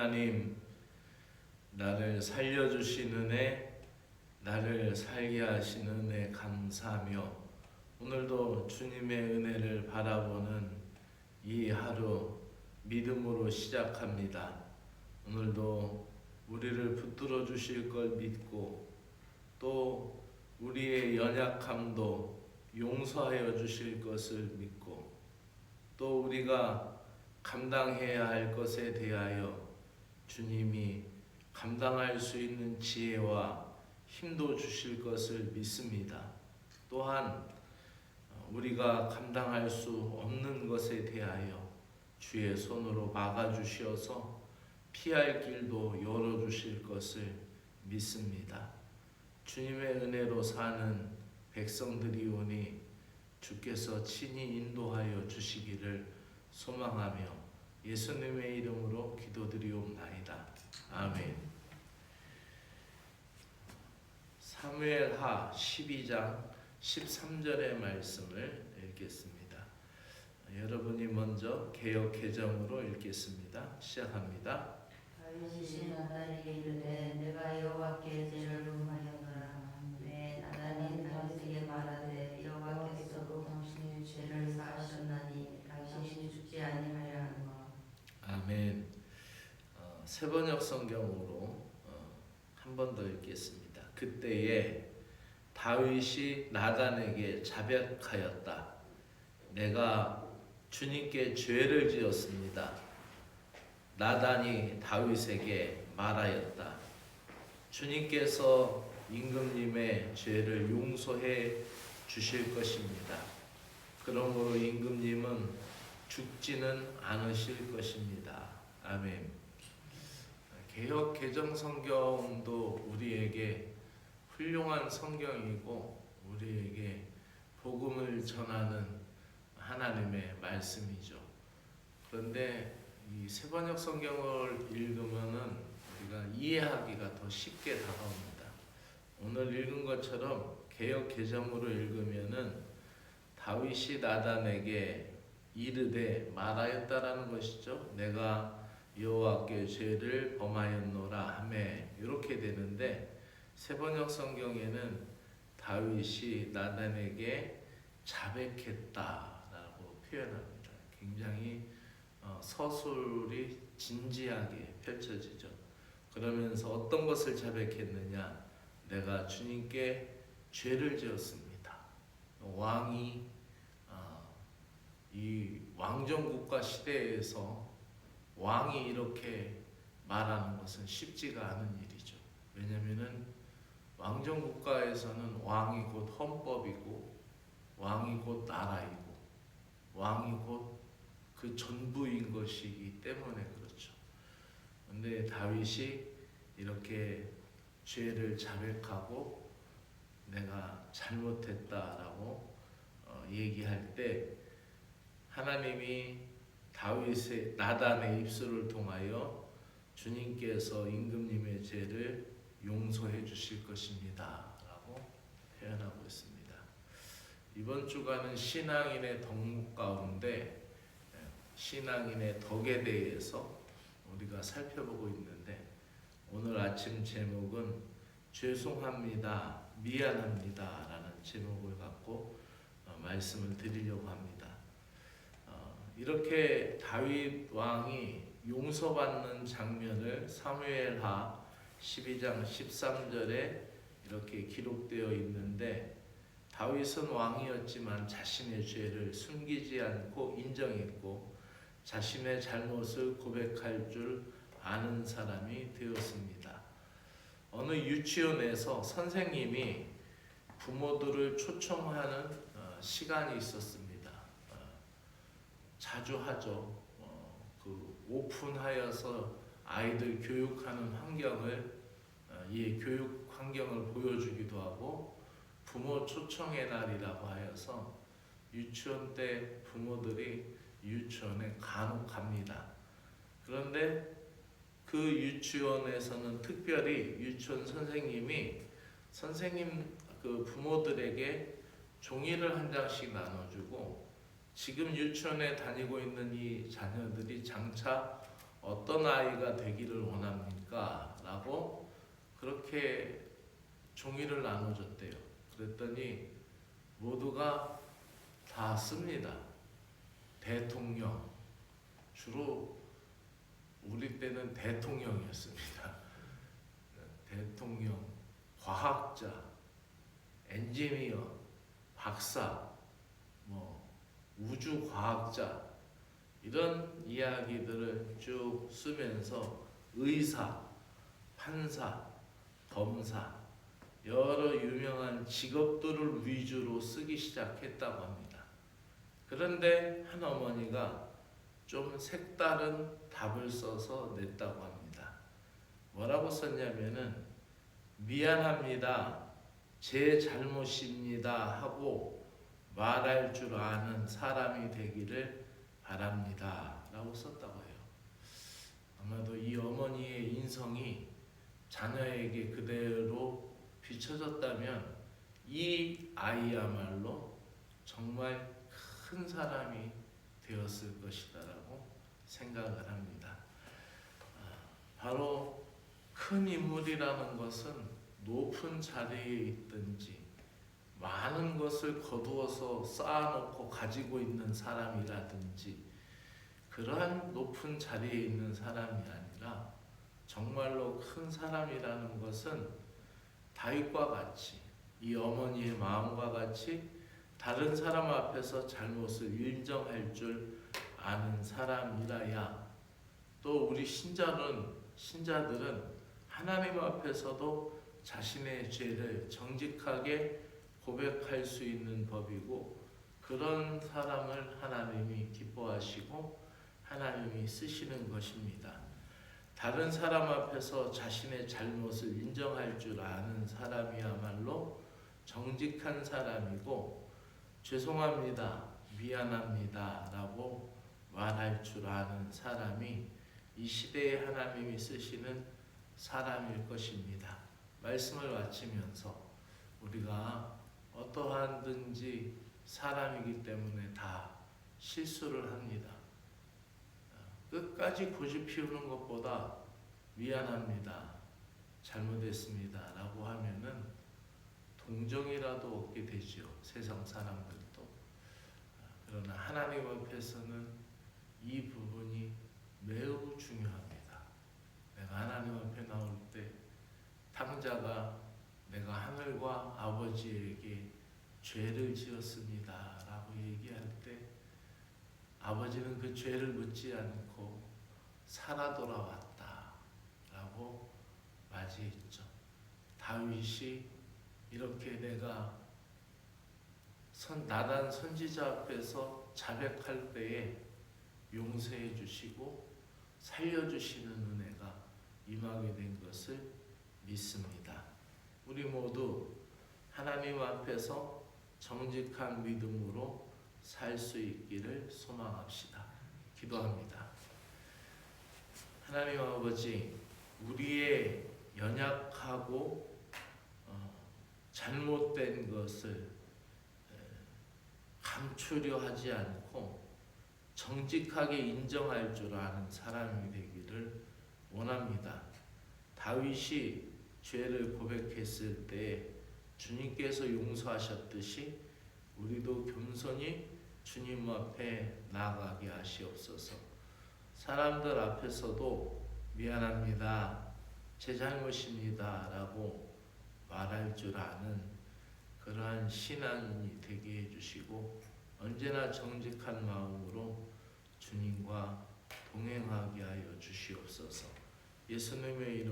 하나님 나를 살려주시는 애 나를 살게 하시는 애 감사하며 오늘도 주님의 은혜를 바라보는 이 하루 믿음으로 시작합니다. 오늘도 우리를 붙들어 주실 걸 믿고 또 우리의 연약함도 용서하여 주실 것을 믿고 또 우리가 감당해야 할 것에 대하여 주님이 감당할 수 있는 지혜와 힘도 주실 것을 믿습니다. 또한 우리가 감당할 수 없는 것에 대하여 주의 손으로 막아 주시어서 피할 길도 열어 주실 것을 믿습니다. 주님의 은혜로 사는 백성들이 오니 주께서 친히 인도하여 주시기를 소망하며 예수님의 이름으로 기도드리옵나이다. 아멘. 사무엘하 12장 13절의 말씀을 읽겠습니다. 여러분이 먼저 개역 개정으로 읽겠습니다. 시작합니다. 다윗이 나단에게 이르되 내가 여호와께 죄를 범하였노라 내 나단이 다윗에게 말하되 여호와께서도 당신의 죄를 사하셨나니 당신이 죽지 아니하려 하노라 아멘. 어, 세번역 성경으로 어, 한번 더 읽겠습니다. 그때에 다윗이 나단에게 자백하였다. 내가 주님께 죄를 지었습니다. 나단이 다윗에게 말하였다. 주님께서 임금님의 죄를 용서해 주실 것입니다. 그러므로 임금님은 죽지는 않으실 것입니다. 아멘. 개혁 개정 성경도 우리에게 훌륭한 성경이고 우리에게 복음을 전하는 하나님의 말씀이죠. 그런데 이 세번역 성경을 읽으면은 우리가 이해하기가 더 쉽게 다가옵니다. 오늘 읽은 것처럼 개혁 개정으로 읽으면은 다윗이 나단에게 이르되 말하였다라는 것이죠. 내가 여호와께 죄를 범하였노라 하매 이렇게 되는데 세번역 성경에는 다윗이 나단에게 자백했다라고 표현합니다. 굉장히 어, 서술이 진지하게 펼쳐지죠. 그러면서 어떤 것을 자백했느냐? 내가 주님께 죄를 지었습니다. 왕이 어, 이 왕정국가 시대에서 왕이 이렇게 말하는 것은 쉽지가 않은 일이죠. 왜냐하면은 왕정 국가에서는 왕이 곧 헌법이고 왕이 곧 나라이고 왕이 곧 그 전부인 것이기 때문에 그렇죠. 근데 다윗이 이렇게 죄를 자백하고 내가 잘못했다라고 어, 얘기할 때 하나님이 다윗의 나단의 입술을 통하여 주님께서 임금님의 죄를 용서해 주실 것입니다 라고 표현하고 있습니다. 이번 주간은 신앙인의 덕목 가운데 신앙인의 덕에 대해서 우리가 살펴보고 있는데 오늘 아침 제목은 죄송합니다, 미안합니다 라는 제목을 갖고 어, 말씀을 드리려고 합니다. 어, 이렇게 다윗 왕이 용서받는 장면을 사무엘하 12장 13절에 이렇게 기록되어 있는데 다윗은 왕이었지만 자신의 죄를 숨기지 않고 인정했고 자신의 잘못을 고백할 줄 아는 사람이 되었습니다. 어느 유치원에서 선생님이 부모들을 초청하는 어, 시간이 있었습니다. 어, 자주 하죠. 어, 그 오픈하여서 아이들 교육하는 환경을 이 교육 환경을 보여주기도 하고 부모 초청의 날이라고 하여서 유치원 때 부모들이 유치원에 간혹 갑니다. 그런데 그 유치원에서는 특별히 유치원 선생님이 선생님 그 부모들에게 종이를 한 장씩 나눠주고 지금 유치원에 다니고 있는 이 자녀들이 장차 어떤 아이가 되기를 원합니까? 라고 그렇게 종이를 나눠줬대요. 그랬더니 모두가 다 씁니다. 대통령. 주로 우리 때는 대통령이었습니다. 대통령, 과학자, 엔지니어, 박사, 뭐 우주 과학자 이런 이야기들을 쭉 쓰면서 의사, 판사, 검사 여러 유명한 직업들을 위주로 쓰기 시작했다고 합니다. 그런데 한 어머니가 좀 색다른 답을 써서 냈다고 합니다. 뭐라고 썼냐면은 미안합니다. 제 잘못입니다 하고 말할 줄 아는 사람이 되기를 바랍니다. 라고 썼다고 해요. 아마도 이 어머니의 인성이 자녀에게 그대로 비춰졌다면 이 아이야말로 정말 큰 사람이 되었을 것이다라고 생각을 합니다. 아, 바로 큰 인물이라는 것은 높은 자리에 있든지 많은 것을 거두어서 쌓아놓고 가지고 있는 사람이라든지 그러한 높은 자리에 있는 사람이 아니라 정말로 큰 사람이라는 것은 다윗과 같이 이 어머니의 마음과 같이 다른 사람 앞에서 잘못을 인정할 줄 아는 사람이라야. 또 우리 신자는 신자들은 하나님 앞에서도 자신의 죄를 정직하게 고백할 수 있는 법이고 그런 사람을 하나님이 기뻐하시고 하나님이 쓰시는 것입니다. 다른 사람 앞에서 자신의 잘못을 인정할 줄 아는 사람이야말로 정직한 사람이고 죄송합니다, 미안합니다 라고 말할 줄 아는 사람이 이 시대에 하나님이 쓰시는 사람일 것입니다. 말씀을 마치면서 우리가 어떠한 든지 사람이기 때문에 다 실수를 합니다. 끝까지 고집 피우는 것보다 미안합니다. 잘못했습니다. 라고 하면은 동정이라도 얻게 되죠. 세상 사람들도. 그러나 하나님 앞에서는 이 부분이 매우 중요합니다. 내가 하나님 앞에 나올 때 탕자가 내가 하늘과 아버지에게 죄를 지었습니다. 라고 얘기할 때 아버지는 그 죄를 묻지 않고 살아 돌아왔다. 라고 맞이했죠. 다윗이 이렇게 내가 선, 나단 선지자 앞에서 자백할 때에 용서해 주시고 살려주시는 은혜가 임하게 된 것을 믿습니다. 우리 모두 하나님 앞에서 정직한 믿음으로 살 수 있기를 소망합시다. 기도합니다. 하나님 아버지, 우리의 연약하고 어, 잘못된 것을 에, 감추려 하지 않고 정직하게 인정할 줄 아는 사람이 되기를 원합니다. 다윗이 죄를 고백했을 때 주님께서 용서하셨듯이 우리도 겸손히 주님 앞에 나가게 하시옵소서. 사람들 앞에서도 미안합니다. 제 잘못입니다 라고 말할 줄 아는 그러한 신앙이 되게 해주시고 언제나 정직한 마음으로 주님과 동행하게 하여 주시옵소서. 예수님의 이름